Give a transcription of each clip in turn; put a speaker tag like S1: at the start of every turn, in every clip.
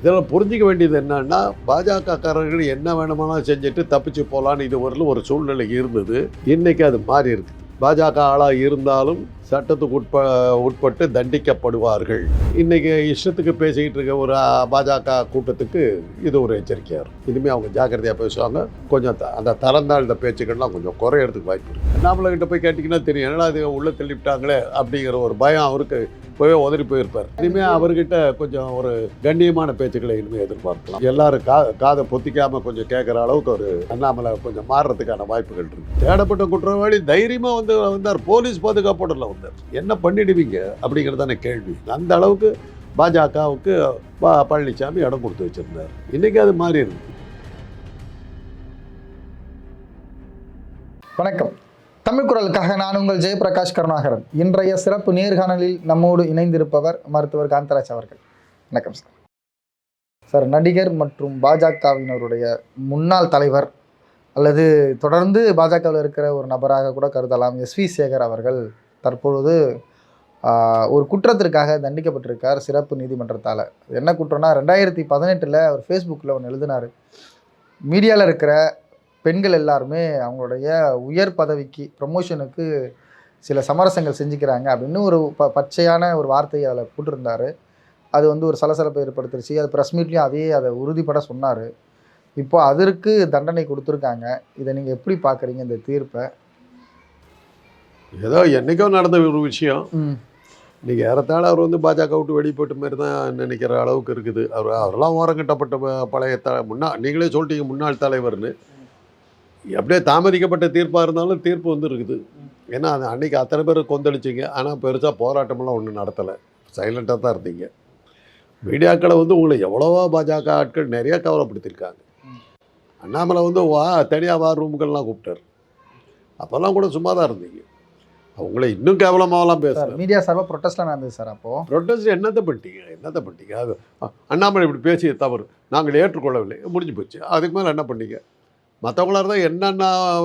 S1: இதெல்லாம் புரிஞ்சிக்க வேண்டியது என்னன்னா பாஜகக்காரர்கள் என்ன வேணுமானாலும் செஞ்சுட்டு தப்பிச்சு போகலான்னு இது வரலும் ஒரு சூழ்நிலை இருந்தது. இன்றைக்கி அது மாறி இருக்கு. பாஜக ஆளாக இருந்தாலும் சட்டத்துக்கு உட்ப உட்பட்டு தண்டிக்கப்படுவார்கள். இன்றைக்கி இஷ்டத்துக்கு பேசிக்கிட்டு இருக்க ஒரு பாஜக கூட்டத்துக்கு இது ஒரு எச்சரிக்கையாக இருக்கும். இனிமேல் அவங்க ஜாக்கிரதையாக பேசுவாங்க. கொஞ்சம் த- அந்த தரந்தாழ்ந்த பேச்சுக்கள்லாம் கொஞ்சம் குறையறதுக்கு வாய்ப்பு இருக்குது நம்மளை கிட்ட போய் கேட்டிங்கன்னா தெரியும். என்னடா இது உள்ளே தள்ளிவிட்டாங்களே அப்படிங்கிற ஒரு பயம் அவருக்கு போய் உதறி போயிருப்பார். இனிமேல் அவர்கிட்ட கொஞ்சம் ஒரு கண்ணியமான பேச்சுக்களை இனிமேல் எதிர்பார்க்கலாம். எல்லாரும் கா காதை பொத்திக்காம கொஞ்சம் கேட்குற அளவுக்கு ஒரு அண்ணாமலை கொஞ்சம் மாறுறதுக்கான வாய்ப்புகள் இருக்கு. தேடப்பட்ட குற்றவாளி தைரியமா வந்து வந்தார். போலீஸ் பாதுகாப்போடல வந்தார். என்ன பண்ணிடுவீங்க அப்படிங்கிறதான கேள்வி. அந்த அளவுக்கு பாஜகவுக்கு பழனிசாமி இடம் கொடுத்து வச்சிருந்தார். இன்னைக்கு அது மாறி இருக்கு.
S2: வணக்கம். தமிழ் குரலுக்காக நான் உங்கள் ஜெயபிரகாஷ் கருணாகரன் இன்றைய சிறப்பு நேர்காணலில் நம்மோடு இணைந்திருப்பவர் மருத்துவர் காந்தராஜ் அவர்கள். வணக்கம் சார். சார் நடிகர் மற்றும் பாஜகவினருடைய முன்னாள் தலைவர் அல்லது தொடர்ந்து பாஜகவில் இருக்கிற ஒரு நபராக கூட கருதலாம். எஸ்வி சேகர் அவர்கள் தற்பொழுது ஒரு குற்றத்திற்காக தண்டிக்கப்பட்டிருக்கார் சிறப்பு நீதிமன்றத்தால். என்ன குற்றம்னா ரெண்டாயிரத்தி பதினெட்டில் அவர் ஃபேஸ்புக்கில் ஒன்று எழுதினார். மீடியாவில் இருக்கிற பெண்கள் எல்லாருமே அவங்களுடைய உயர் பதவிக்கு ப்ரமோஷனுக்கு சில சமரசங்கள் செஞ்சுக்கிறாங்க அப்படின்னு ஒரு ப பச்சையான ஒரு வார்த்தையை அதில் போட்டிருந்தாரு. அது வந்து ஒரு சலசலப்பை ஏற்படுத்துருச்சு. அது ப்ரெஸ் மீட்லேயும் அதே அதை உறுதிப்பட சொன்னார். இப்போ அதற்கு தண்டனை கொடுத்துருக்காங்க. இதை நீங்கள் எப்படி பார்க்குறீங்க இந்த தீர்ப்பை?
S1: ஏதோ என்னைக்கோ நடந்த ஒரு விஷயம்.
S2: ம்.
S1: இன்னைக்கு ஏறத்தாழ அவர் வந்து பாஜக விட்டு வெளியே போயிட்ட மாதிரி தான் நினைக்கிற அளவுக்கு இருக்குது. அவர் அவரெல்லாம் ஓரங்கட்டப்பட்ட பழைய த முன்னா நீங்களே சொல்லிட்டீங்க முன்னாள் தலைவர்னு. அப்படியே தாமதிக்கப்பட்ட தீர்ப்பாக இருந்தாலும் தீர்ப்பு வந்து இருக்குது ஏன்னா அது அன்னைக்கு அத்தனை பேர் கொந்தளிச்சிங்க. ஆனால் பெருசாக போராட்டமெல்லாம் ஒன்றும் நடத்தலை. சைலண்ட்டாக தான் இருந்தீங்க. மீடியாக்களை வந்து உங்களை எவ்வளவோ பாஜக ஆட்கள் நிறைய கவலைப்படுத்தியிருக்காங்க. அண்ணாமலை வந்து வா தனியாக வா ரூமுக்கெல்லாம் கூப்பிட்டார். அப்போல்லாம் கூட சும்மா தான் இருந்தீங்க. அவங்கள இன்னும் கேவலமாகலாம் பேச
S2: சார் மீடியா சார்பாக ப்ரொட்டஸ்ட்லாம் நடந்தது சார் அப்போது
S1: ப்ரொட்டஸ்ட் என்னத்தை பண்ணிட்டீங்க? என்னத்தை பண்ணிட்டீங்க? அது அண்ணாமலை இப்படி பேசிய தவறு. நாங்கள் ஏற்றுக்கொள்ளவில்லை. முடிஞ்சு போச்சு. அதுக்கு மேலே என்ன பண்ணீங்க? மற்றவங்களா இருந்தால் என்னென்ன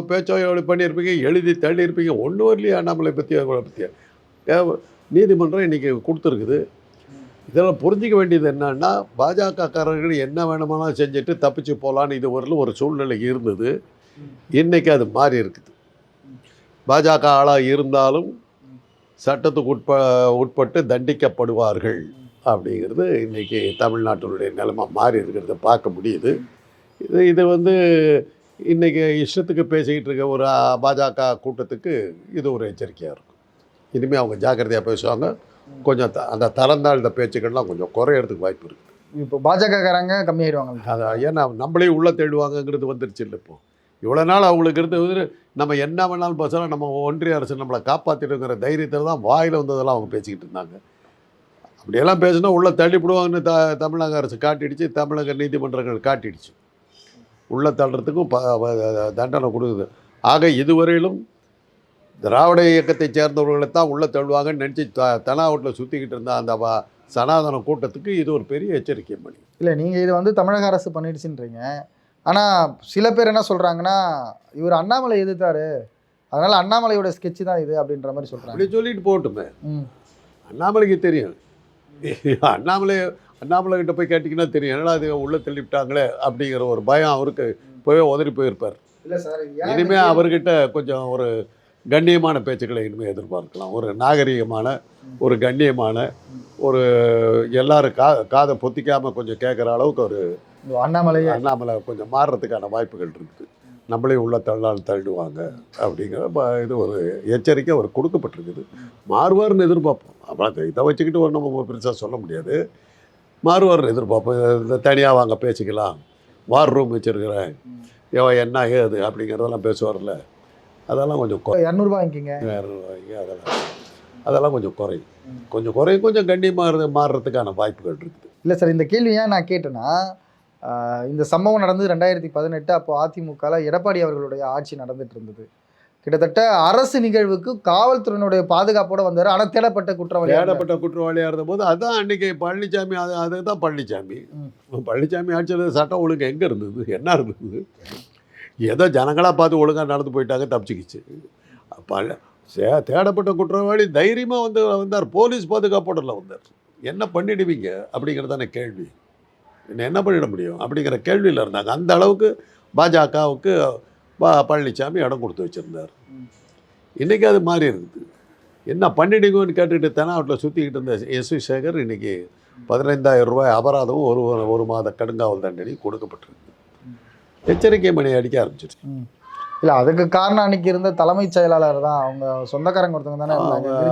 S1: பேச்சோ எப்படி பண்ணியிருப்பீங்க எழுதி தள்ளியிருப்பீங்க ஒன்று இல்லையா அண்ணாமலை பற்றி அவங்கள பற்றி நீதிமன்றம் இன்றைக்கி கொடுத்துருக்குது. இதெல்லாம் புரிஞ்சிக்க வேண்டியது என்னன்னா பாஜகக்காரர்கள் என்ன வேணுமானாலும் செஞ்சுட்டு தப்பிச்சு போகலான்னு இது வரலும் ஒரு சூழ்நிலை இருந்தது. இன்றைக்கி அது மாறி இருக்குது. பாஜக ஆளாக இருந்தாலும் சட்டத்துக்கு உட்ப உட்பட்டு தண்டிக்கப்படுவார்கள் அப்படிங்கிறது இன்றைக்கி தமிழ்நாட்டினுடைய நிலைமை மாறி இருக்கிறத பார்க்க முடியுது. இது இது வந்து இன்றைக்கி இஷ்டத்துக்கு பேசிக்கிட்டு இருக்க ஒரு பாஜக கூட்டத்துக்கு இது ஒரு எச்சரிக்கையாக இருக்கும். இனிமேல் அவங்க ஜாக்கிரதையாக பேசுவாங்க. கொஞ்சம் த அந்த தரந்தாழ்ந்த பேச்சுக்கள்லாம் கொஞ்சம் குறையறதுக்கு வாய்ப்பு இருக்குது
S2: இப்போ பாஜகக்காரங்க கம்மியாயிடுவாங்க.
S1: அது ஏன்னா நம்மளே உள்ளே தேடுவாங்கங்கிறது வந்துருச்சு இல்லை இப்போ. இவ்வளோ நாள் அவங்களுக்கு இருந்து வந்து நம்ம என்ன வேணாலும் பேசலாம் நம்ம ஒன்றிய அரசு நம்மளை காப்பாற்றிடுங்கிற தைரியத்தில் தான் வாயில் வந்ததெல்லாம் அவங்க பேசிக்கிட்டு இருந்தாங்க. அப்படியெல்லாம் பேசினா உள்ளே தள்ளிவிடுவாங்கன்னு த தமிழக அரசு காட்டிடுச்சு தமிழக நீதிமன்றங்கள் காட்டிடுச்சு. உள்ளே தள்ளுறதுக்கும் ப தண்டனை கொடுக்குது. ஆக இதுவரையிலும் திராவிட இயக்கத்தைச் சேர்ந்தவர்களை தான் உள்ளே தள்ளுவாங்கன்னு நினச்சி த தனாவட்டில் சுற்றிக்கிட்டு இருந்த அந்த சனாதன கூட்டத்துக்கு இது ஒரு பெரிய எச்சரிக்கை மணி.
S2: இல்லை நீங்கள் இது வந்து தமிழக அரசு பண்ணிடுச்சுன்றீங்க. ஆனால் சில பேர் என்ன சொல்கிறாங்கன்னா இவர் அண்ணாமலை எதிர்த்தாரு. அதனால் அண்ணாமலையோட ஸ்கெட்ச் தான் இது அப்படின்ற மாதிரி சொல்கிறாங்க.
S1: அப்படி சொல்லிட்டு போகட்டுமே
S2: ம்.
S1: அண்ணாமலைக்கு தெரியும். அண்ணாமலை அண்ணாமலை கிட்ட போய் கேட்டிங்கன்னா தெரியும். என்னடா இது உள்ளே தள்ளிவிட்டாங்களே அப்படிங்கிற ஒரு பயம் அவருக்கு போய் உதறி போயிருப்பார்.
S2: இல்லை சார்
S1: இனிமே அவர்கிட்ட கொஞ்சம் ஒரு கண்ணியமான பேச்சுக்களை இனிமேல் எதிர்பார்க்கலாம். ஒரு நாகரிகமான ஒரு கண்ணியமான ஒரு எல்லாரும் கா காதை பொத்திக்காமல் கொஞ்சம் கேட்குற அளவுக்கு ஒரு
S2: அண்ணாமலை
S1: அண்ணாமலை கொஞ்சம் மாறுறதுக்கான வாய்ப்புகள் இருக்குது. நம்மளே உள்ள தள்ளால் தள்ளுவாங்க அப்படிங்கிற இது ஒரு எச்சரிக்கை ஒரு கொடுக்கப்பட்டிருக்குது. மாறுவார்னு எதிர்பார்ப்போம். அப்புறம் இதை வச்சுக்கிட்டு ஒரு நம்ம பெருசாக சொல்ல முடியாது. மாறுவார்னு எதிர்பார்ப்போம். இந்த தனியாக வாங்க பேசிக்கலாம். வார் ரூம் வச்சுருக்கிறேன். எவன் என்ன ஏது அப்படிங்கிறதெல்லாம் பேசுவார்ல. அதெல்லாம் கொஞ்சம்
S2: இரநூறுபா வாங்கிக்கிங்க.
S1: அதெல்லாம் அதெல்லாம் கொஞ்சம் குறையும் கொஞ்சம் குறையும் கொஞ்சம் கண்ணியமாக மாறுறதுக்கான வாய்ப்புகள் இருக்குது.
S2: இல்லை சார் இந்த கேள்வி ஏன் நான் கேட்டேன்னா இந்த சம்பவம் நடந்தது ரெண்டாயிரத்தி பதினெட்டு அப்போ அதிமுகவில் எடப்பாடி அவர்களுடைய ஆட்சி நடந்துட்டு இருந்தது. கிட்டத்தட்ட அரசு நிகழ்வுக்கு காவல்துறையினுடைய பாதுகாப்போட வந்தார். ஆனால் தேடப்பட்ட குற்றவாளி
S1: தேடப்பட்ட குற்றவாளியாக இருந்தபோது அதுதான் அன்றைக்கி பழனிசாமி அது அதுதான் பழனிசாமி. பழனிசாமி ஆட்சியில் சட்டம் ஒழுங்கு எங்கே இருந்தது? என்ன இருந்தது? ஏதோ ஜனங்களாக பார்த்து ஒழுங்காக நடந்து போயிட்டாங்க தப்பிச்சுக்கிச்சு. சே தேடப்பட்ட குற்றவாளி தைரியமாக வந்து வந்தார். போலீஸ் பாதுகாப்போடல வந்தார். என்ன பண்ணிடுவீங்க? அப்படிங்கிறதான கேள்வி. என்ன பண்ணிட முடியும்? அப்படிங்கிற கேள்வியில் இருந்தாங்க. அந்த அளவுக்கு பாஜகவுக்கு பா பழனிசாமி இடம் கொடுத்து வச்சுருந்தார். இன்றைக்கி அது மாறி இருக்குது. என்ன பண்ணிடுங்கன்னு கேட்டுட்டு தெனாவட்டில் சுற்றிக்கிட்டு இருந்த எஸ் வி சேகர் இன்றைக்கி பதினைந்தாயிரம் ரூபாய் அபராதமும் ஒரு ஒரு- மாத கடுங்காவல் தண்டனை கொடுக்கப்பட்டிருக்கு. எச்சரிக்கை மணி அடிக்க ஆரம்பிச்சிருச்சு.
S2: இல்ல அதுக்கு காரணம் அன்னைக்கு இருந்த தலைமைச் செயலாளர் தான். அவங்க சொந்தக்காரங்க ஒருத்தவங்க தானே இருந்தாங்க.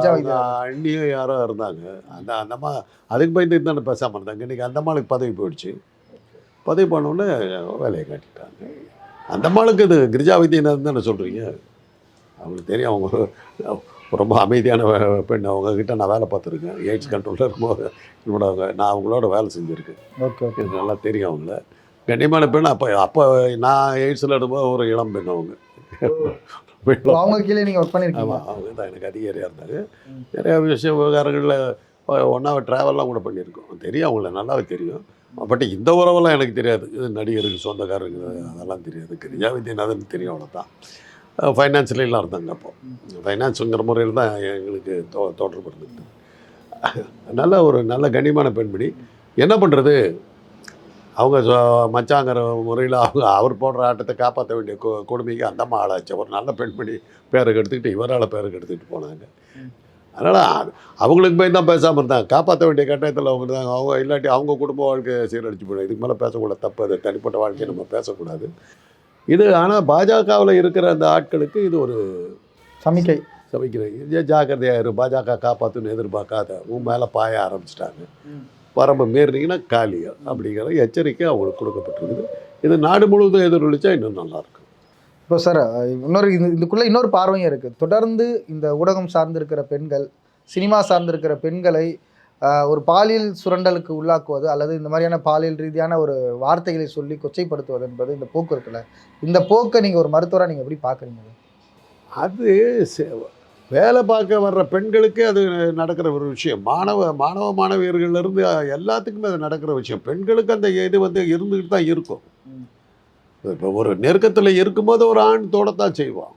S1: அண்ணியும் யாரோ இருந்தாங்க. அந்த அந்த அம்மா அதுக்கு பயந்துட்டு தானே பேசாமல் இருந்தாங்க. இன்றைக்கி அந்த அம்மாளுக்கு பதவி போயிடுச்சு. பதவி பண்ணோடனே வேலையை காட்டிட்டாங்க. அந்த அம்மாளுக்கு இது கிரிஜா வைத்தியநாதன் தானே சொல்கிறீங்க அவங்களுக்கு தெரியும் அவங்க ரொம்ப அமைதியான பெண். அவங்க கிட்ட நான் வேலை பார்த்துருக்கேன். எய்ட்ஸ் கண்ட்ரோலில் இருக்கும்போது என்னோட அவங்க நான் அவங்களோட வேலை செஞ்சுருக்கேன்.
S2: Okay okay.
S1: எனக்கு நல்லா தெரியும் அவங்கள. கண்ணியமான பெண். அப்போ அப்போ நான் எய்ட்ஸில் இருக்கும்போது ஒரு இளம் பெண் அவங்க.
S2: அவங்க கீழே நீங்க ஒர்க் பண்ணிருக்கீங்க
S1: ஆமாம் அவங்க தான் எனக்கு அதிகாரியாக இருந்தாங்க. நிறைய விஷய விவகாரங்களில் ஒன்றா ட்ராவல்லாம் கூட பண்ணியிருக்கோம். தெரியும் அவங்கள நல்லாவே தெரியும். பட் இந்த உறவெல்லாம் எனக்கு தெரியாது. இது நடிகருக்கு சொந்தக்காரங்க அதெல்லாம் தெரியாது. கிரிஜா வித்யநாதன் தெரியும் அவ்வளோதான் ஃபைனான்ஸ்லாம் இருந்தாங்க அப்போ. ஃபைனான்ஸுங்கிற முறையில் தான் எங்களுக்கு தோ தொடர்பு நல்ல ஒரு நல்ல கண்ணியமான பெண்மணி. என்ன பண்ணுறது அவங்க மச்சாங்கிற முறையில் அவங்க அவர் போடுற ஆட்டத்தை காப்பாற்ற வேண்டிய கொ கொடுமைக்கு அந்த அம்மா ஆளாச்சு. ஒரு நல்ல பெண்மணி பேருக்கு எடுத்துக்கிட்டு இவரால் பேருக்கு எடுத்துக்கிட்டு போனாங்க. அதனால் அவங்களுக்கு போய் தான் பேசாமல் இருந்தாங்க. காப்பாற்ற வேண்டிய கட்டாயத்தில் அவங்க இருந்தாங்க. அவங்க இல்லாட்டி அவங்க குடும்ப வாழ்க்கை சீரழிச்சு போயிடும் இதுக்கு மேலே பேசக்கூடாது தப்பு அது தனிப்பட்ட வாழ்க்கையை நம்ம பேசக்கூடாது. இது ஆனால் பாஜகவில் இருக்கிற அந்த ஆட்களுக்கு இது ஒரு
S2: சமிக்கை.
S1: சமைக்கிறேன் இதே ஜாக்கிரதையாக இரு பாஜக காப்பாற்றுன்னு எதிர்பார்க்காத உன் மேலே பாய ஆரம்பிச்சிட்டாங்க. வரம்பு மீறினீங்கன்னா காலியா? அப்படிங்கிற எச்சரிக்கை அவங்களுக்கு கொடுக்கப்பட்டிருக்குது. இது நாடு முழுவதும் எதிரொலிச்சா இன்னும் நல்லாயிருக்கும்
S2: இப்போ சார் இன்னொரு இது இதுக்குள்ள இன்னொரு பார்வையும் இருக்கு. தொடர்ந்து இந்த ஊடகம் சார்ந்திருக்கிற பெண்கள் சினிமா சார்ந்திருக்கிற பெண்களை ஒரு பாலியல் சுரண்டலுக்கு உள்ளாக்குவது அல்லது இந்த மாதிரியான பாலியல் ரீதியான ஒரு வார்த்தைகளை சொல்லி கொச்சைப்படுத்துவது என்பது இந்த போக்கு இருக்குல்ல? இந்த போக்கை நீங்க ஒரு மருத்துவரா நீங்க எப்படி பாக்குறீங்க
S1: அது? வேலை பார்க்க வர்ற பெண்களுக்கு அது நடக்கிற ஒரு விஷயம். மாணவ மாணவ மாணவியர்கள்லேருந்து எல்லாத்துக்குமே அது நடக்கிற விஷயம். பெண்களுக்கு அந்த இது வந்து இருந்துக்கிட்டு தான் இருக்கும். இப்போ ஒரு நெருக்கத்தில் இருக்கும்போது ஒரு ஆண் தோடத்தான் செய்வான்.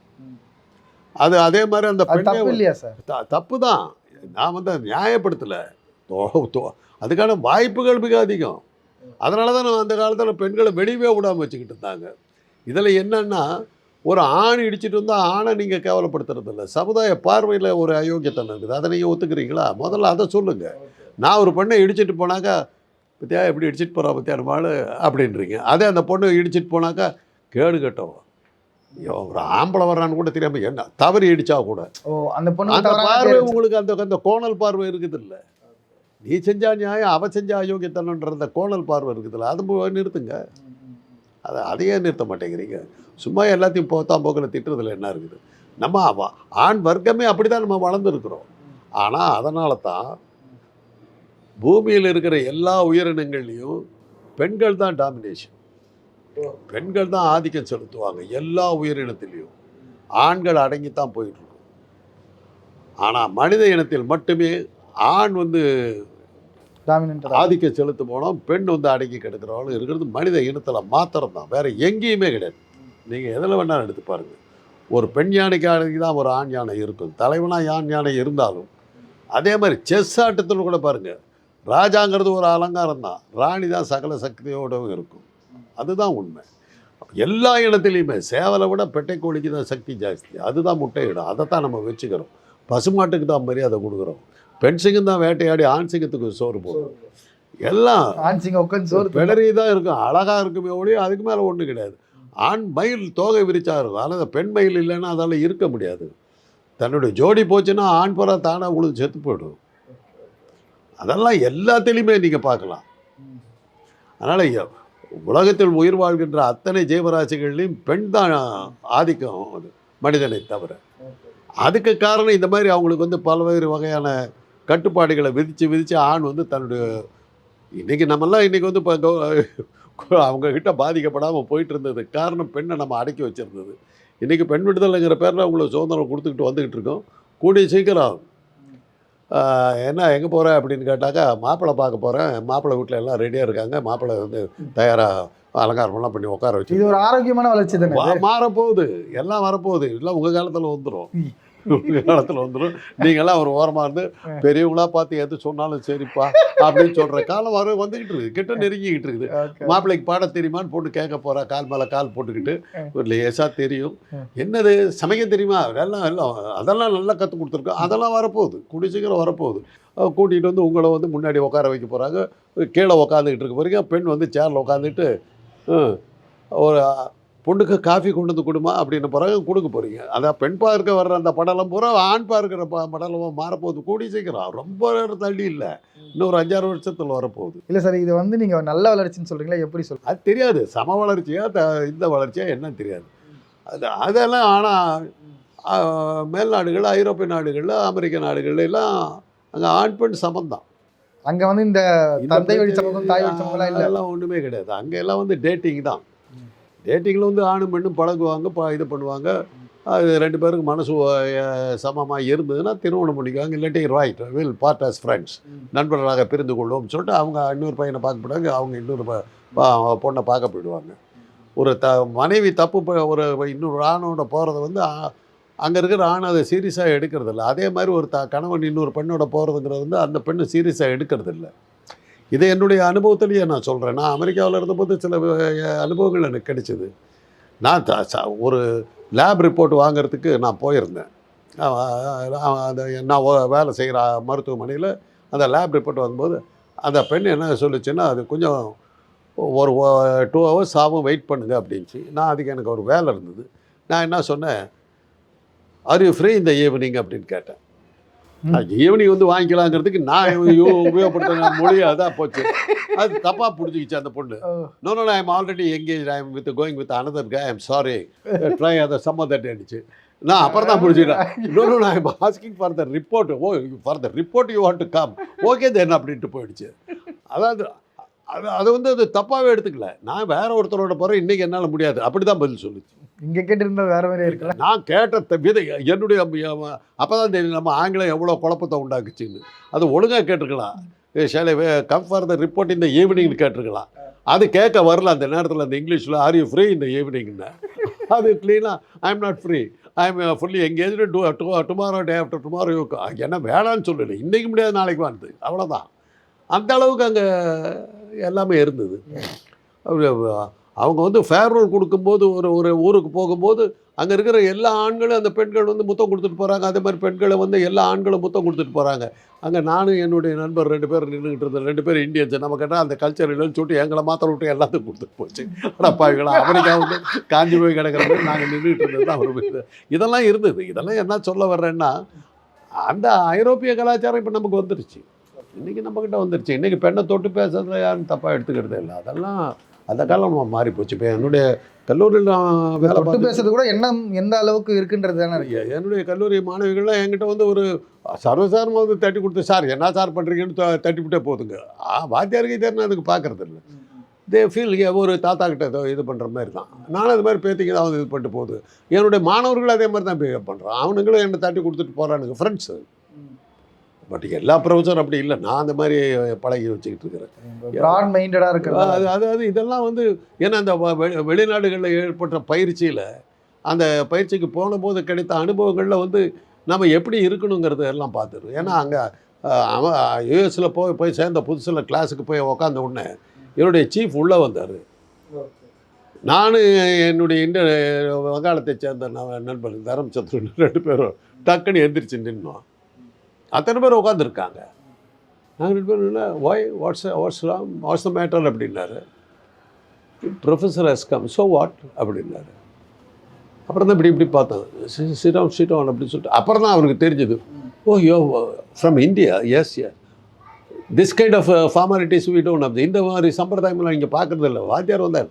S1: அது அதே மாதிரி அந்த
S2: இல்லையா சார்?
S1: தப்பு தான் நான் வந்து நியாயப்படுத்தலை. தோ- அதுக்கான வாய்ப்புகள் மிக அதிகம். அதனால தான் நான் அந்த காலத்தில் பெண்களை வெளியவே விடாமல் வச்சுக்கிட்டு இருந்தாங்க. இதில் என்னன்னா ஒரு ஆண் இடிச்சிட்டு வந்தால் ஆணை நீங்கள் கேவலப்படுத்துறது இல்லை சமுதாய பார்வையில் ஒரு அயோக்கியத்தனம் இருக்குது. அதை நீங்கள் ஒத்துக்கிறீங்களா? முதல்ல அதை சொல்லுங்கள் நான் ஒரு பெண்ணை இடிச்சிட்டு போனாக்கா பத்தியா எப்படி இடிச்சிட்டு போகிறா பத்தியா நம்மளால் அப்படின்றீங்க. அதே அந்த பொண்ணு இடிச்சிட்டு போனாக்கா கேடு கட்டோம். ஐயோ, ஒரு ஆம்பளை வர்றான்னு கூட தெரியாமல் என்ன தவறி இடிச்சா கூட.
S2: ஓ அந்த பொண்ணு
S1: அந்த பார்வை
S2: பேர்
S1: உங்களுக்கு அந்த அந்த கோணல் பார்வை இருக்குது இல்ல நீ செஞ்சா நியாயம் அவ செஞ்சா அயோக்கியத்தனன்ற அந்த கோணல் பார்வை இருக்குதுல்ல அது போய் நிறுத்துங்க. அதை அதையே நிறுத்த மாட்டேங்கிறீங்க. சும்மா எல்லாத்தையும் போத்தா போக்கில் திட்டுறதுல என்ன இருக்குது? நம்ம ஆண் வர்க்கமே அப்படி தான் நம்ம வளர்ந்துருக்குறோம். ஆனால் அதனால தான் பூமியில் இருக்கிற எல்லா உயிரினங்கள்லையும் பெண்கள் தான் டாமினேஷன் பெண்கள் தான் ஆதிக்கம் செலுத்துவாங்க எல்லா உயிரினத்திலையும். ஆண்கள் அடங்கித்தான் போயிட்டு இருக்கும் ஆனால் மனித இனத்தில் மட்டுமே ஆண் வந்து
S2: டாமினன்ட்
S1: ஆதிக்கம் செலுத்தும் போனோம் பெண் வந்து அடங்கி கிடக்கிறவங்களும் இருக்கிறது மனித இனத்தில் மாத்திரம் தான் வேற எங்கேயுமே கிடையாது. நீங்கள் எதில் வேணாலும் எடுத்து பாருங்க. ஒரு பெண் யானைக்கு அடங்கி தான் ஒரு ஆண் யானை இருக்கும் தலைவனாக ஆண் யானை இருந்தாலும் அதே மாதிரி செஸ் ஆட்டத்தில் கூட பாருங்க. ராஜாங்கிறது ஒரு அலங்காரம் தான் ராணி தான் சகல சக்தியோடவும் இருக்கும். அதுதான் உண்மை. எல்லா இனத்துலேயுமே சேவலை விட பெட்டை கோழிக்கு தான் சக்தி ஜாஸ்தி. அதுதான் முட்டையிடும் அதை தான் நம்ம வச்சுக்கிறோம். பசுமாட்டுக்கு தான் மரியாதை கொடுக்குறோம். பெண் சிங்கம் தான் வேட்டையாடி ஆண் சிங்கத்துக்கு சோறு போடும். எல்லாம்
S2: ஆன்சிங்க உட்காந்து சோறு.
S1: பிளறி தான் இருக்கும். அழகாக இருக்குமே ஒழிய அதுக்கு மேலே ஒன்றும் கிடையாது. ஆண் மயில் தோகை விரிச்சா இருக்கும் ஆனால் பெண் மயில் இல்லைன்னா அதால் இருக்க முடியாது. தன்னுடைய ஜோடி போச்சுன்னா ஆண் புறா தானாக உழுது செத்து போயிடும். அதெல்லாம் எல்லாத்துலேயுமே நீங்கள் பார்க்கலாம். அதனால் உலகத்தில் உயிர் வாழ்கின்ற அத்தனை ஜீவராசிகள்லையும் பெண் தான் ஆதிக்கம் அது மனிதனை தவிர. அதுக்கு காரணம் இந்த மாதிரி அவங்களுக்கு வந்து பல்வேறு வகையான கட்டுப்பாடுகளை விதித்து விதித்து ஆண் வந்து தன்னுடைய இன்றைக்கி நம்மெல்லாம் இன்றைக்கி வந்து இப்போ அவங்கக்கிட்ட பாதிக்கப்படாமல் போயிட்டு இருந்தது காரணம் பெண்ணை நம்ம அடக்கி வச்சிருந்தது. இன்றைக்கி பெண் விடுதலைங்கிற பேரில் அவங்களுக்கு சுதந்திரம் கொடுத்துக்கிட்டு வந்துக்கிட்டு இருக்கோம். கூடிய சீக்கிரம் என்ன எங்கே போகிற அப்படின்னு கேட்டாக்கா மாப்பிள்ளை பார்க்க போகிறேன் மாப்பிள்ளை வீட்டில் எல்லாம் ரெடியாக இருக்காங்க. மாப்பிள்ளை வந்து தயாராக அலங்காரமெல்லாம் பண்ணி உட்கார வச்சு
S2: இது ஒரு ஆரோக்கியமான வளர்ச்சி தானே?
S1: மாறப்போகுது. எல்லாம் வரப்போகுது. இல்லை உங்கள் காலத்தில் வந்துடும் காலத்தில் வந்துடும் நீங்களாம் ஒரு ஓரமாக இருந்து பெரியவங்களா பார்த்து எது சொன்னாலும் சரிப்பா அப்படின்னு சொல்கிற காலம் வர வந்துக்கிட்டு இருக்குது. கிட்ட நெருங்கிக்கிட்டு இருக்குது. மாப்பிள்ளைக்கு பாட தெரியுமான்னு போட்டு கேட்க போகிறா கால் மேலே கால் போட்டுக்கிட்டு. ஒரு லேசாக தெரியும். என்னது சமைக்க தெரியுமா? அதெல்லாம் எல்லாம் அதெல்லாம் நல்லா கற்றுக் கொடுத்துருக்கோம் அதெல்லாம் வரப்போகுது. கூடிய சீக்கிரம் வரப்போகுது. கூட்டிகிட்டு வந்து உங்களை வந்து முன்னாடி உட்கார வைக்க போகிறாங்க கீழே உட்காந்துக்கிட்டு இருக்க போகிறீங்க பெண் வந்து சேரில் உட்காந்துட்டு ஒரு பொண்ணுக்கு காஃபி கொண்டு வந்து கொடுமா அப்படின்னு பிறகு கொடுக்க போகிறீங்க அதான் பெண் பார்க்க வர்ற அந்த படலம் பூரா ஆண் பார்க்கிற ப படலமாக மாறப்போகுது கூடிய சீக்கிரம். ரொம்ப தள்ளி இல்லை. இன்னும் ஒரு அஞ்சாறு வருஷத்தில் வரப்போகுது.
S2: இல்ல சார் இது வந்து நீங்க நல்ல வளர்ச்சின்னு சொல்றீங்களா? எப்படி சொல்றீங்க
S1: அது தெரியாது. சம வளர்ச்சியா த இந்த வளர்ச்சியா என்னன்னு தெரியாது. அது அதெல்லாம் ஆனால் மேல்நாடுகள் ஐரோப்பிய நாடுகளில் அமெரிக்க நாடுகள்ல எல்லாம் அங்கே ஆண் பெண் சமந்தான்
S2: அங்க வந்து இந்த தந்தை வழி சமூகம் தாய் வழி சமூகம் இல்ல.
S1: அதெல்லாம் ஒன்றுமே கிடையாது. அங்கே எல்லாம் வந்து டேட்டிங் தான். டேட்டிங்கில் வந்து ஆணும் பெண்ணும் பழகுவாங்க ப இது பண்ணுவாங்க. அது ரெண்டு பேருக்கு மனசு சமமாக இருந்ததுன்னா திருமணம் பண்ணிக்குவாங்க. இல்லாட்டி right will part as friends நண்பர்களாக பிரிந்து கொள்வோம்னு சொல்லிட்டு அவங்க இன்னொரு பையனை பார்க்க போயிடுவாங்க. அவங்க இன்னொரு பொண்ணை பார்க்க போயிடுவாங்க. ஒரு த மனைவி தப்பு ஒரு இன்னொரு ஆணோட போகிறத வந்து அங்கே இருக்கிற ஆண் அதை சீரியஸாக எடுக்கிறது இல்ல அதே மாதிரி ஒரு த கணவன் இன்னொரு பெண்ணோட போகிறதுங்கிறது வந்து அந்த பெண்ணு சீரியஸாக எடுக்கிறது இல்ல இது என்னுடைய அனுபவத்திலேயே நான் சொல்கிறேன் நான் அமெரிக்காவில் இருந்தபோது சில அனுபவங்கள் எனக்கு கிடைச்சிது. நான் த- ஒரு லேப் ரிப்போர்ட் வாங்குறதுக்கு நான் போயிருந்தேன். அந்த நான் வேலை செய்கிற மருத்துவமனையில் அந்த லேப் ரிப்போர்ட் வரும்போது அந்த பெண் என்ன சொல்லிச்சுன்னா அது கொஞ்சம் ஒரு டூ ஹவர்ஸ் ஆகும் வெயிட் பண்ணுங்க அப்படின்ச்சு. நான் அதுக்கு எனக்கு ஒரு வேலை இருந்தது. நான் என்ன சொன்னேன் ஆர் யூ ஃப்ரீ இந்த ஈவினிங் அப்படின்னு கேட்டேன். ஈவினிங் வந்து வாங்கிக்கலாங்கிறதுக்கு நான் ஐயோ உபயோகப்படுத்தின மொழி அதான் போச்சு. அது தப்பாக பிடிச்சிக்கிச்சு அந்த பொண்ணு. No no I am already engage I am with going with another K I'm sorry try அதை சம்ம தட் அடிச்சு நான் அப்புறம் தான் புரிஞ்சுக்கிட்டேன். No no I am asking for the report oh for the report you want to come okay then அப்படின்ட்டு போயிடுச்சு. அதாவது அது அது வந்து அது தப்பாகவே எடுத்துக்கல. நான் வேற ஒருத்தரோட போகிறேன் இன்றைக்கி என்னால் முடியாது. அப்படி தான் பதில் சொல்லுச்சு.
S2: இங்க கேட்டிருந்தா வேற மாதிரி இருக்குல்ல
S1: நான் கேட்ட விதை என்னுடைய அப்போ தான் தெரியும் நம்ம ஆங்கிலம் எவ்வளோ குழப்பத்தை உண்டாக்குச்சுன்னு. அது ஒழுங்காக கேட்டிருக்கலாம். Shall I come for the report இந்த ஈவினிங்னு கேட்டிருக்கலாம். அது கேட்க வரல அந்த நேரத்தில் அந்த இங்கிலீஷில் ஆர் யூ ஃப்ரீ இந்த ஈவினிங்னு அது க்ளீனாக I am not free I am fully engage to tomorrow day after tomorrow என்ன வேணான்னு சொல்லலை. இன்றைக்கு முடியாது நாளைக்கு வந்து அவ்வளோதான் அந்த அளவுக்கு அங்கே எல்லாமே இருந்தது. அவங்க வந்து ஃபேர்வெல் கொடுக்கும்போது ஒரு ஒரு ஊருக்கு போகும்போது அங்கே இருக்கிற எல்லா ஆண்களும் அந்த பெண்கள் வந்து முத்தம் கொடுத்துட்டு போகிறாங்க அதே மாதிரி பெண்களை வந்து எல்லா ஆண்களும் முத்தம் கொடுத்துட்டு போகிறாங்க அங்கே நானும் என்னுடைய நண்பர் ரெண்டு பேர் நின்றுக்கிட்டு இருந்தோம் ரெண்டு பேர் இந்தியன்ஸ் நம்ம கேட்டால் அந்த கல்ச்சர் இல்லைன்னு சொல்லிட்டு எங்களை மாத்திர விட்டு எல்லாத்துக்கும் கொடுத்துட்டு போச்சு. அடப்பாங்களா அமெரிக்கா வந்து காஞ்சி போய் கிடக்கிற நாங்கள் நின்றுட்டு இருந்தது தான் ஒரு இதெல்லாம் இருந்தது. இதெல்லாம் என்ன சொல்ல வர்றேன்னா அந்த ஐரோப்பிய கலாச்சாரம் இப்போ நமக்கு வந்துருச்சு. இன்றைக்கி நம்மக்கிட்ட வந்துருச்சு. இன்றைக்கி பெண்ணை தொட்டு பேசுறதுல யாரும் தப்பாக எடுத்துக்கிறது இல்லை. அதெல்லாம் அந்த காலம் நம்ம மாறி போச்சு. இப்போ என்னுடைய கல்லூரியில் வேலை
S2: தொட்டு
S1: பார்த்து
S2: பேசுறது கூட எண்ணம் எந்த அளவுக்கு இருக்குன்றது தானே
S1: என்னுடைய கல்லூரி மாணவிகள்லாம் என்கிட்ட வந்து ஒரு சர்வசாரமாக வந்து தட்டி கொடுத்து சார் என்ன சார் பண்ணுறீங்கன்னு த- தட்டிவிட்டே போதுங்க. வாத்தியாருக்கு தெரியும் அதுக்கு பார்க்கறது இல்லை. தே ஃபீல் ஒரு தாத்தா கிட்ட ஏதோ இது பண்ணுற மாதிரி தான். நானும் அது மாதிரி பேத்திக்கு தான் வந்து இது பண்ணிட்டு போகுது. என்னுடைய மாணவர்கள் அதே மாதிரி தான் பிஹேவ் பண்ணுறான் அவனுங்களும் என்னை தட்டி கொடுத்துட்டு போகிறானுங்க ஃப்ரெண்ட்ஸு பட் எல்லா ப்ரொஃபஸர் அப்படி இல்லை. நான் அந்த மாதிரி பழகி வச்சுக்கிட்டு இருக்கிறேன்.
S2: பிராட் மைண்டடா இருக்கிறது?
S1: அது அதாவது இதெல்லாம் வந்து ஏன்னா அந்த வெளிநாடுகளில் ஏற்பட்ட பயிற்சியில் அந்த பயிற்சிக்கு போன போது கிடைத்த அனுபவங்களில் வந்து நம்ம எப்படி இருக்கணுங்கிறது எல்லாம் பார்த்துருவோம் ஏன்னா அங்கே அவன் யூஎஸில் போய் போய் சேர்ந்த புதுசில் கிளாஸுக்கு போய் உக்காந்த உடனே என்னுடைய சீஃப் உள்ளே வந்தார். நானும் என்னுடைய இந்த வங்காளத்தை சேர்ந்த நண்பர் தரம்சந்திரன் ரெண்டு பேரும் டக்குன்னு எந்திரிச்சு நின்னோம். அத்தனை பேர் உட்காந்துருக்காங்க நாங்கள் ரெண்டு பேரும் இல்லை வாய் வாட்ஸ் வாட்ஸ்லாம் வாட்ஸ் த மேட்டர் அப்படின்னாரு. Professor has come so what அப்படின்னாரு. அப்புறம் தான் இப்படி இப்படி பார்த்தோம். சிடவுன் சிடவுன் அப்படின்னு சொல்லிட்டு அப்புறம் தான் அவனுக்கு தெரிஞ்சது. ஓ you from India yes yes this kind of formalities we don't have. இந்த மாதிரி சம்பிரதாயமெல்லாம் இங்கே பார்க்குறது இல்லை. வாத்தியார் வந்தார்.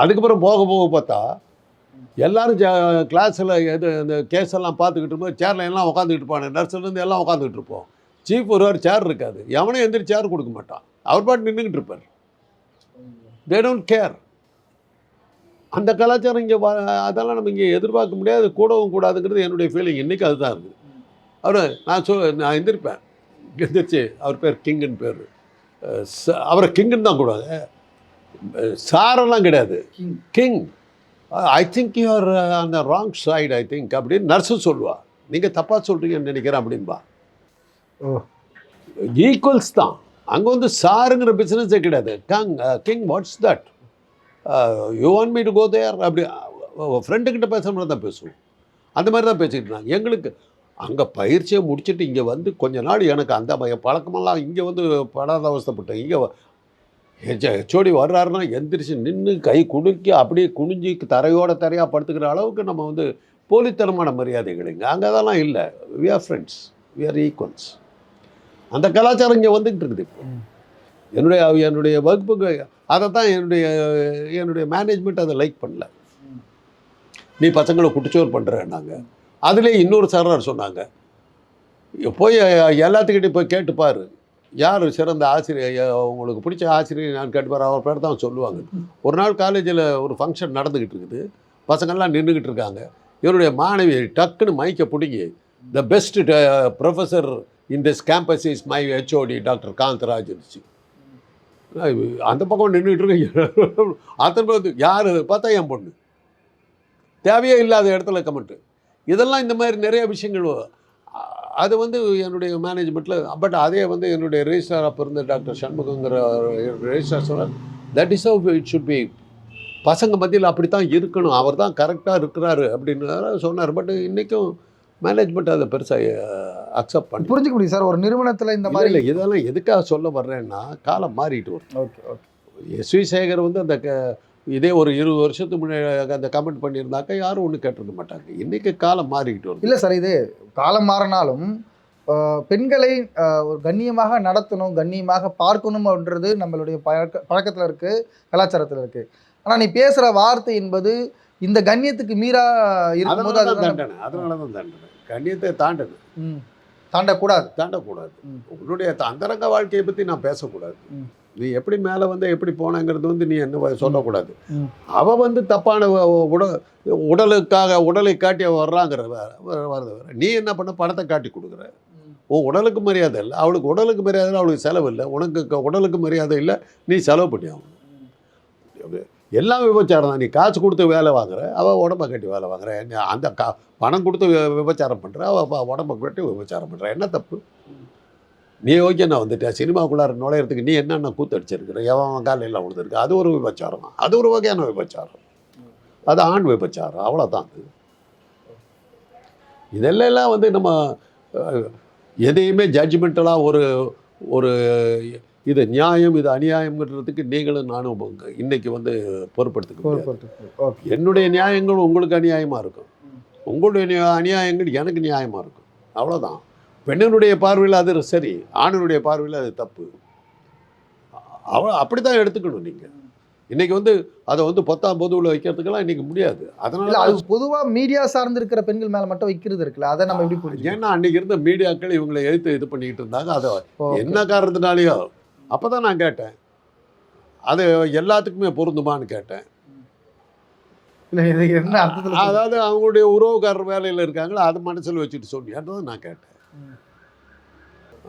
S1: அதுக்கப்புறம் போக போக பார்த்தா எல்லாரும் கிளாஸில் எது இந்த கேஸ் எல்லாம் பார்த்துக்கிட்டு இருக்கும்போது சேரில் எல்லாம் உட்காந்துக்கிட்டு இருப்பாங்க நர்ஸ்லேருந்து எல்லாம் உட்காந்துக்கிட்டு இருப்போம். சீஃப் ஒருவார் சேர் இருக்காது. எவனும் எந்திரி சேர் கொடுக்க மாட்டான். அவர் பாட்டு நின்றுக்கிட்டு இருப்பார். தே டோன்ட் கேர் அந்த கலாச்சாரம் இங்கே அதெல்லாம் நம்ம இங்கே எதிர்பார்க்க முடியாது. கூடவும் கூடாதுங்கிறது என்னுடைய ஃபீலிங் இன்றைக்கி அதுதான் இருக்குது அவர் நான் சொ நான் எந்திரிப்பேன். எந்திரிச்சு அவர் பேர் கிங்குன்னு பேர். அவரை கிங்குன்னு தான் கூடாது. சாரெல்லாம் கிடையாது. King I think you are அந்த ராங் சைடு ஐ திங்க் அப்படின்னு நர்ஸு சொல்லுவா. நீங்கள் தப்பாக சொல்கிறீங்கன்னு நினைக்கிறேன் அப்படின்பா.
S2: ஓ.
S1: ஈக்குவல்ஸ் தான். அங்கே வந்து சாருங்கிற பிஸ்னஸே கிடையாது. கங் king what's that you want me to go there அப்படி ஃப்ரெண்டுக்கிட்ட பேசுகிற மாதிரி தான் பேசுவோம். அந்த மாதிரி தான் பேசிக்கிட்டு இருந்தாங்க. எங்களுக்கு அங்கே பயிற்சியை முடிச்சுட்டு இங்கே வந்து கொஞ்ச நாள் எனக்கு அந்த பழக்கமெல்லாம் இங்கே வந்து படாத அவஸ்தைப்பட்டேன். இங்கே ஹெச்ஓடி வர்றாருன்னா எந்திரிச்சு நின்று கை குலுக்கி அப்படியே குனிஞ்சி தரையோட தரையாக படுத்துக்கிற அளவுக்கு நம்ம வந்து போலித்தனமான மரியாதைகள் இங்கே. அங்கே அதெல்லாம் இல்லை. We are friends we are equals அந்த கலாச்சாரம் இங்கே வந்துக்கிட்டு இருக்குது இப்போ. என்னுடைய என்னுடைய வகுப்புக்கு அதை தான் என்னுடைய என்னுடைய மேனேஜ்மெண்ட் அதை லைக் பண்ணல. நீ பசங்களை குட்டிச்சோர் பண்ணுறேன்னாங்க அதுலேயே இன்னொரு சாரார் சொன்னாங்க. போய் எல்லாத்துக்கிட்டையும் போய் கேட்டு பாரு யார் சிறந்த ஆசிரியர் உங்களுக்கு பிடிச்ச ஆசிரியர் நான் கேட்டுப்பார் அவர் பேர் தான் சொல்லுவாங்க. ஒரு நாள் காலேஜில் ஒரு ஃபங்க்ஷன் நடந்துக்கிட்டு இருக்குது. பசங்கள்லாம் நின்றுக்கிட்டு இருக்காங்க. இவருடைய மாணவி டக்குன்னு மைக்கை பிடிங்கி the best professor in this campus is my HOD doctor Kantharaj அந்த பக்கம் நின்றுட்டு இருக்க அத்தனை பேர் யார்? பார்த்தா என் பொண்ணு. தேவையே இல்லாத இடத்துல கமெண்ட்டு இதெல்லாம் இந்த மாதிரி நிறைய விஷயங்கள் அது வந்து என்னுடைய மேனேஜ்மெண்ட்டில் பட் அதே வந்து என்னுடைய ரெஜிஸ்ட்ரார் அப்போ இருந்த டாக்டர் சண்முகங்கிற ரெஜிஸ்ட்ரார் சொன்னார் that is how it should be பசங்க மத்தியில் அப்படி தான் இருக்கணும். அவர் தான் கரெக்டாக இருக்கிறாரு. அப்படின்னு சொன்னார். பட் இன்றைக்கும் மேனேஜ்மெண்ட் அதை பெருசாக அக்செப்ட் பண்ணி
S2: புரிஞ்சுக்க முடியும் சார். ஒரு நிறுவனத்துல இந்த மாதிரி
S1: இல்லை இதெல்லாம் எதுக்காக சொல்ல வர்றேன்னா காலம் மாறிட்டு வரும்.
S2: Okay okay.
S1: எஸ்வி சேகர் வந்து அந்த க இதே ஒரு இருபது வருஷத்துக்கு முன்னாடி அந்த கமெண்ட் பண்ணியிருந்தாக்கா யாரும் ஒன்றும் கேட்டிருக்க மாட்டாங்க. இன்றைக்கி காலம் மாறிக்கிட்டு வருது.
S2: இல்லை சார் இது காலம் மாறினாலும் பெண்களை ஒரு கண்ணியமாக நடத்தணும் கண்ணியமாக பார்க்கணும் அப்படின்றது நம்மளுடைய பழக்க பழக்கத்தில் இருக்குது கலாச்சாரத்தில் இருக்குது ஆனால் நீ பேசுகிற வார்த்தை என்பது இந்த கண்ணியத்துக்கு மீறா இருக்கும்போது அதுதான்
S1: தண்டனை அதனால தான் தண்டனை. கண்ணியத்தை தாண்டணும்
S2: ம். தாண்டக்கூடாது.
S1: தாண்டக்கூடாது. உன்னுடைய அந்தரங்க வாழ்க்கையை பற்றி நான் பேசக்கூடாது. நீ எப்படி மேலே வந்து எப்படி போனாங்கிறது வந்து நீ என்ன சொல்லக்கூடாது.
S2: ம்.
S1: அவ வந்து தப்பான உட உடலுக்காக உடலை காட்டி அவ வர்றாங்கிற வருது. நீ என்ன பண்ண? பணத்தை காட்டி கொடுக்குற. உன் உடலுக்கு மரியாதை இல்லை. அவளுக்கு உடலுக்கு மரியாதை இல்லை அவளுக்கு செலவு இல்லை. உனக்கு உடலுக்கு மரியாதை இல்லை. நீ செலவு பண்ணி ஆகணும். எல்லாம் விபச்சாரம் தான். நீ காசு கொடுத்து வேலை வாங்குற. அவள் உடம்ப கட்டி வேலை வாங்குற. அந்த கா பணம் கொடுத்து விபச்சாரம் பண்ணுற அவள் உடம்ப கட்டி விபச்சாரம் பண்ணுற என்ன தப்பு? நீ ஓகே நான் வந்துட்டேன். சினிமாக்குள்ளார நுழையிறதுக்கு நீ என்னென்ன கூத்து அடிச்சிருக்கிற எவன் காலையில் விழுந்திருக்கு அது ஒரு விபச்சாரம். தான் அது ஒரு வகையான விபச்சாரம். அது ஆண் விபச்சாரம். அவ்வளோதான் அது. இதெல்லாம் வந்து நம்ம எதையுமே ஜட்ஜ்மெண்டலாக ஒரு ஒரு இது நியாயம் இது அநியாயம்ன்றதுக்கு நீங்களும் நானும் இன்னைக்கு வந்து பொறுப்படுத்திக்க என்னுடைய நியாயங்கள் உங்களுக்கு அநியாயமாக இருக்கும். உங்களுடைய நியா- அநியாயங்கள் எனக்கு நியாயமாக இருக்கும். அவ்வளோதான் பெண்ணினுடைய பார்வையில் அது சரி ஆணினுடைய பார்வையில் அது தப்பு அவ அப்படி தான் எடுத்துக்கணும் நீங்கள் இன்றைக்கி வந்து அதை வந்து பத்தாம் பொதுவில் வைக்கிறதுக்கெல்லாம் இன்றைக்கி முடியாது அதனால
S2: அது பொதுவா மீடியா சார்ந்து இருக்கிற பெண்கள் மேல மட்டும் வைக்கிறது இருக்குல்ல அதை நம்ம எப்படி புரிஞ்சுக்கணும்
S1: ஏன்னா அன்றைக்கி இருந்த மீடியாக்கள் இவங்களை எதிர்த்து இது பண்ணிக்கிட்டு இருந்தாங்க அதை. என்ன காரணத்தினாலேயோ அப்போ தான் நான் கேட்டேன் அது எல்லாத்துக்குமே பொருந்துமான்னு கேட்டேன்? அதாவது அவங்களுடைய உறவுக்காரர் வேலையில் இருக்காங்களோ அதை மனசில் வச்சுட்டு சொன்னியான்றதை நான் கேட்டேன்.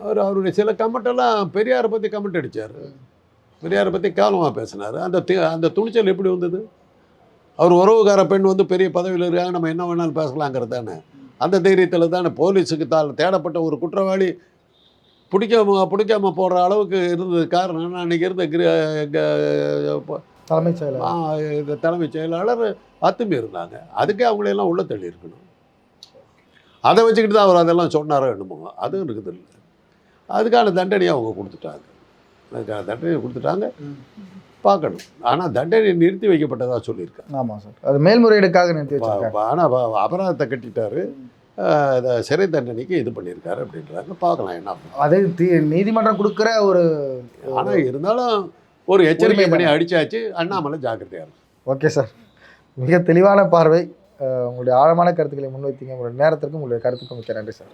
S1: அவர் அவருடைய சில கமெண்டெல்லாம் பெரியாரை பற்றி கமெண்ட் அடித்தார் பெரியாரை பற்றி கேவலமாக பேசினார். அந்த தி- அந்த துணிச்சல் எப்படி வந்தது? அவர் உறவுக்கார பெண் வந்து பெரிய பதவியில் இருக்காங்க நம்ம என்ன வேணாலும் பேசலாங்கிறது தானே அந்த தைரியத்தில் தானே போலீஸுக்கு தால் தேடப்பட்ட ஒரு குற்றவாளி பிடிக்காம பிடிக்காம போடுற அளவுக்கு இருந்தது. காரணம் என்ன? அன்னைக்கு இருந்த
S2: தலைமைச்
S1: இந்த தலைமைச் செயலாளர் அத்துமி இருந்தாங்க அதுக்கே அவங்களையெல்லாம் உள்ள தள்ளி இருக்கணும் அதை வச்சுக்கிட்டு தான் அவர் அதெல்லாம் சொன்னாரோ என்னமோ. அதுவும் இருக்குது இல்லை. அதுக்கான தண்டனையை அவங்க கொடுத்துட்டாங்க. அதுக்கான தண்டனையை கொடுத்துட்டாங்க. பார்க்கணும். ஆனால் தண்டனை நிறுத்தி வைக்கப்பட்டதா சொல்லியிருக்காங்க.
S2: ஆமா சார். அது மேல்முறையீடுக்காக நிறுத்தி
S1: ஆனால் அபராதத்தை கட்டிட்டாரு. இதை சிறை தண்டனைக்கு இது பண்ணியிருக்காரு அப்படின்றாங்க. பார்க்கலாம் என்ன
S2: அது தி- நீதிமன்றம் கொடுக்கிற ஒரு
S1: ஆனால் இருந்தாலும் ஒரு எச்சரிக்கை பண்ணி அடிச்சாச்சு. அண்ணாமலை ஜாக்கிரதையாக இருக்கும்
S2: ஓகே சார். மிக தெளிவான பார்வை. உங்களுடைய ஆழமான கருத்துக்களை முன்வைத்தீங்க. உங்களுடைய நேரத்திற்கும் உங்களுடைய கருத்துக்கும் மிக்க நன்றி சார்.